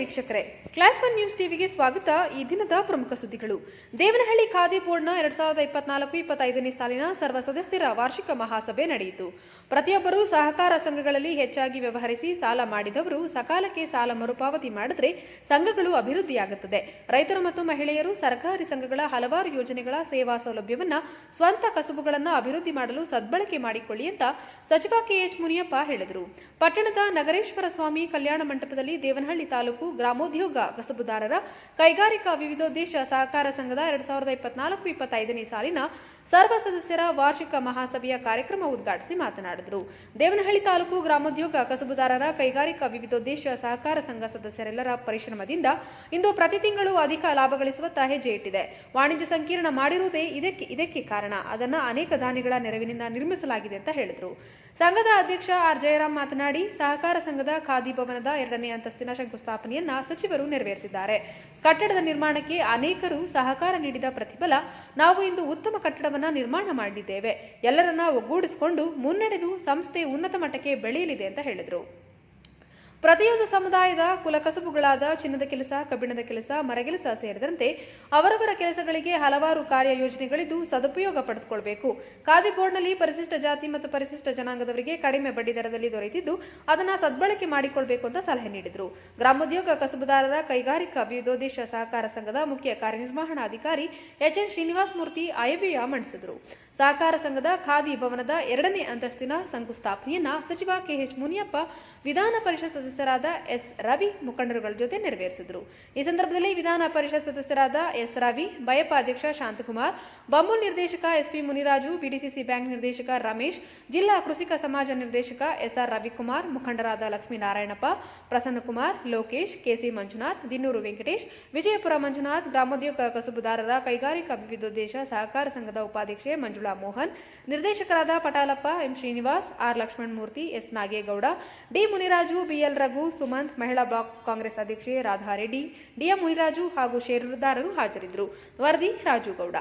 ವೀಕ್ಷಕರೇ class one news ಟಿವಿಗೆ ಸ್ವಾಗತ. ಈ ದಿನದ ಪ್ರಮುಖ ಸುದ್ದಿಗಳು. ದೇವನಹಳ್ಳಿ ಖಾದಿ ಬೋರ್ಡ್ನ ಎರಡ್ ಸಾವಿರದ ಇಪ್ಪತ್ನಾಲ್ಕು ಇಪ್ಪತ್ತೈದನೇ ಸಾಲಿನ ಸರ್ವ ಸದಸ್ಯರ ವಾರ್ಷಿಕ ಮಹಾಸಭೆ ನಡೆಯಿತು. ಪ್ರತಿಯೊಬ್ಬರೂ ಸಹಕಾರ ಸಂಘಗಳಲ್ಲಿ ಹೆಚ್ಚಾಗಿ ವ್ಯವಹರಿಸಿ ಸಾಲ ಮಾಡಿದವರು ಸಕಾಲಕ್ಕೆ ಸಾಲ ಮರುಪಾವತಿ ಮಾಡಿದ್ರೆ ಸಂಘಗಳು ಅಭಿವೃದ್ಧಿಯಾಗುತ್ತದೆ. ರೈತರು ಮತ್ತು ಮಹಿಳೆಯರು ಸರ್ಕಾರಿ ಸಂಘಗಳ ಹಲವಾರು ಯೋಜನೆಗಳ ಸೇವಾ ಸೌಲಭ್ಯವನ್ನ ಸ್ವಂತ ಕಸುಬುಗಳನ್ನು ಅಭಿವೃದ್ಧಿ ಮಾಡಲು ಸದ್ಬಳಕೆ ಮಾಡಿಕೊಳ್ಳಿ ಅಂತ ಸಚಿವ ಕೆಎಚ್ ಮುನಿಯಪ್ಪ ಹೇಳಿದರು. ಪಟ್ಟಣದ ನಗರೇಶ್ವರ ಸ್ವಾಮಿ ಕಲ್ಯಾಣ ಮಂಟಪದಲ್ಲಿ ದೇವನಹಳ್ಳಿ ತಾಲೂಕು ಗ್ರಾಮೋದ್ಯೋಗ ಕಸಬುದಾರರ ಕೈಗಾರಿಕಾ ವಿವಿಧೋದ್ದೇಶ ಸಹಕಾರ ಸಂಘದ ಎರಡ್ ಸಾವಿರದ ಇಪ್ಪತ್ನಾಲ್ಕು ಇಪ್ಪತ್ತೈದನೇ ಸಾಲಿನ ಸರ್ವ ಸದಸ್ಯರ ವಾರ್ಷಿಕ ಮಹಾಸಭೆಯ ಕಾರ್ಯಕ್ರಮ ಉದ್ಘಾಟಿಸಿ ಮಾತನಾಡಿದರು. ದೇವನಹಳ್ಳಿ ತಾಲೂಕು ಗ್ರಾಮೋದ್ಯೋಗ ಕಸಬುದಾರರ ಕೈಗಾರಿಕಾ ವಿವಿಧೋದ್ದೇಶ ಸಹಕಾರ ಸಂಘ ಸದಸ್ಯರೆಲ್ಲರ ಪರಿಶ್ರಮದಿಂದ ಇಂದು ಪ್ರತಿ ತಿಂಗಳು ಅಧಿಕ ಲಾಭ ಗಳಿಸುವತ್ತ ಹೆಜ್ಜೆ ಇಟ್ಟಿದೆ. ವಾಣಿಜ್ಯ ಸಂಕೀರ್ಣ ಮಾಡಿರುವುದೇ ಇದಕ್ಕೆ ಇದಕ್ಕೆ ಕಾರಣ. ಅದನ್ನ ಅನೇಕ ದಾನಿಗಳ ನೆರವಿನಿಂದ ನಿರ್ಮಿಸಲಾಗಿದೆ ಅಂತ ಹೇಳಿದರು. ಸಂಘದ ಅಧ್ಯಕ್ಷ ಆರ್ ಜಯರಾಮ್ ಮಾತನಾಡಿ, ಸಹಕಾರ ಸಂಘದ ಖಾದಿ ಭವನದ ಎರಡನೇ ಅಂತಸ್ತಿನ ಶಂಕುಸ್ಥಾಪನೆಯನ್ನ ಸಚಿವರು ನೆರವೇರಿಸಿದ್ದಾರೆ. ಕಟ್ಟಡದ ನಿರ್ಮಾಣಕ್ಕೆ ಅನೇಕರು ಸಹಕಾರ ನೀಡಿದ ಪ್ರತಿಫಲ ನಾವು ಇಂದು ಉತ್ತಮ ಕಟ್ಟಡವನ್ನ ನಿರ್ಮಾಣ ಮಾಡಿದ್ದೇವೆ. ಎಲ್ಲರನ್ನ ಒಗ್ಗೂಡಿಸಿಕೊಂಡು ಮುನ್ನಡೆದು ಸಂಸ್ಥೆ ಉನ್ನತ ಮಟ್ಟಕ್ಕೆ ಬೆಳೆಯಲಿದೆ ಅಂತ ಹೇಳಿದರು. ಪ್ರತಿಯೊಂದು ಸಮುದಾಯದ ಕುಲಕಸುಬುಗಳಾದ ಚಿನ್ನದ ಕೆಲಸ, ಕಬ್ಬಿಣದ ಕೆಲಸ ಮರಗೆಲಸ ಸೇರಿದಂತೆ ಅವರವರ ಕೆಲಸಗಳಿಗೆ ಹಲವಾರು ಕಾರ್ಯ ಯೋಜನೆಗಳಿದ್ದು ಸದುಪಯೋಗ ಪಡೆದುಕೊಳ್ಳಬೇಕು ಖಾದಿ ಬೋರ್ಡ್ನಲ್ಲಿ ಪರಿಶಿಷ್ಟ ಜಾತಿ ಮತ್ತು ಪರಿಶಿಷ್ಟ ಜನಾಂಗದವರಿಗೆ ಕಡಿಮೆ ಬಡ್ಡಿ ದರದಲ್ಲಿ ದೊರೆತಿದ್ದು ಅದನ್ನ ಸದ್ಬಳಕೆ ಮಾಡಿಕೊಳ್ಳಬೇಕು ಅಂತ ಸಲಹೆ ನೀಡಿದರು. ಗ್ರಾಮೋದ್ಯೋಗ ಕಸಬುದಾರರ ಕೈಗಾರಿಕಾ ಅಭಿವೃದ್ಧೋದ್ದೇಶ ಸಹಕಾರ ಸಂಘದ ಮುಖ್ಯ ಕಾರ್ಯನಿರ್ವಹಣಾಧಿಕಾರಿ ಎಚ್ಎನ್ ಶ್ರೀನಿವಾಸ ಮೂರ್ತಿ ಆಯವ್ಯಯ ಮಂಡಿಸಿದರು ಸಹಕಾರ ಸಂಘದ ಖಾದಿ ಭವನದ ಎರಡನೇ ಅಂತಸ್ತಿನ ಶಂಕುಸ್ಥಾಪನೆಯನ್ನ ಸಚಿವ ಕೆಎಚ್ ಮುನಿಯಪ್ಪ ವಿಧಾನ ಪರಿಷತ್ ಸದಸ್ಯರಾದ ಎಸ್. ರವಿ ಮುಖಂಡರುಗಳ ಜೊತೆ ನೆರವೇರಿಸಿದರು. ಈ ಸಂದರ್ಭದಲ್ಲಿ ವಿಧಾನ ಪರಿಷತ್ ಸದಸ್ಯರಾದ ಎಸ್. ರವಿ ಬಯಪ ಅಧ್ಯಕ್ಷ ಶಾಂತಕುಮಾರ್ ಬಮ್ಮೂಲ್ ನಿರ್ದೇಶಕ ಎಸ್ಪಿ ಮುನಿರಾಜು, ಬಿಡಿಸಿಸಿ ಬ್ಯಾಂಕ್ ನಿರ್ದೇಶಕ ರಮೇಶ್, ಜಿಲ್ಲಾ ಕೃಷಿಕ ಸಮಾಜ ನಿರ್ದೇಶಕ ಎಸ್ಆರ್ ರವಿಕುಮಾರ್, ಮುಖಂಡರಾದ ಲಕ್ಷ್ಮೀನಾರಾಯಣಪ್ಪ, ಪ್ರಸನ್ನಕುಮಾರ್, ಲೋಕೇಶ್, ಕೆಸಿ ಮಂಜುನಾಥ್, ದಿನ್ನೂರು ವೆಂಕಟೇಶ್, ವಿಜಯಪುರ ಮಂಜುನಾಥ್, ಗ್ರಾಮೋದ್ಯೋಗ ಕಸುಬುದಾರರ ಕೈಗಾರಿಕಾ ವಿವಿಧೋದ್ದೇಶ ಸಹಕಾರ ಸಂಘದ ಉಪಾಧ್ಯಕ್ಷೆ ಮಂಜುಳಾ ಮೋಹನ್, ನಿರ್ದೇಶಕರಾದ Patalappa M. Srinivas, R. Lakshmanamurthy S. Nagegowda, D. Muniraju BL Raghu Sumanth ಮಹಿಳಾ ಬ್ಲಾಕ್ ಕಾಂಗ್ರೆಸ್ ಅಧ್ಯಕ್ಷೆ ರಾಧಾರೆಡ್ಡಿ ಡಿಎಂ ಮುನಿರಾಜು ಹಾಗೂ ಷೇರುದಾರರು ಹಾಜರಿದ್ದರು. ವರದಿ ರಾಜುಗೌಡ.